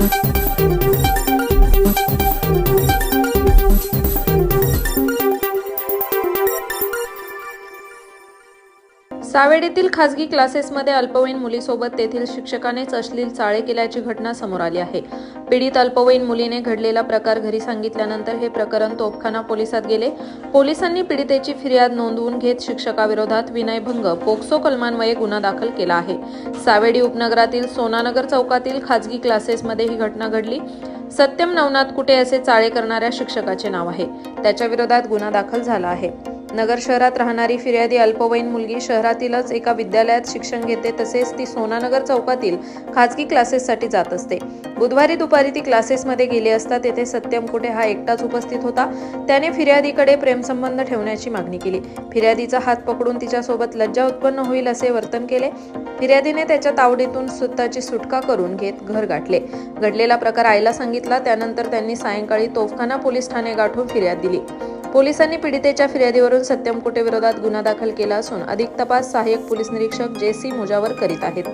thank you सावेडीतील खासगी क्लासेसमध्ये अल्पवयीन मुलीसोबत तेथील शिक्षकानेच अश्लील चाळे केल्याची घटना समोर आली आहे. पीडित अल्पवयीन मुलीने घडलेला प्रकार घरी सांगितल्यानंतर हे प्रकरण तोफखाना पोलिसात गेले. पोलिसांनी पीडितेची फिर्याद नोंदवून घेत शिक्षकाविरोधात विनयभंग पोक्सो कलमान्वये गुन्हा दाखल केला आहे. सावेडी उपनगरातील सोनानगर चौकातील खाजगी क्लासेसमध्ये ही घटना घडली. सत्यम नवनाथ कुटे असे चाळे करणाऱ्या शिक्षकाचे नाव आहे. त्याच्या विरोधात गुन्हा दाखल झाला आहे. नगर शहरात राहणारी फिर्यादी अल्पवयीन मुलगी शहरातीलच एका विद्यालयात शिक्षण घेते तसेच ती सोनानगर चौकातील खाजगी क्लासेससाठी जात असते. बुधवारी दुपारी ती क्लासेसमध्ये गेली असता तेथे सत्यम कुठे हा एकटाच उपस्थित होता. त्याने फिर्यादीकडे प्रेमसंबंध ठेवण्याची मागणी केली. फिर्यादीचा हात पकडून तिच्यासोबत लज्जा उत्पन्न होईल असे वर्तन केले. फिर्यादीने त्याच्या तावडीतून स्वतःची सुटका करून घेत घर गाठले. घडलेला प्रकार आईला सांगितला त्यानंतर त्यांनी सायंकाळी तोफखाना पोलीस ठाणे गाठून फिर्याद दिली. पोलिसांनी पीडितेच्या फिर्यादीवरून सत्यम कुटे विरोधात गुन्हा दाखल केला असून अधिक तपास सहाय्यक पोलीस निरीक्षक जे सी मुजावर करीत आहेत.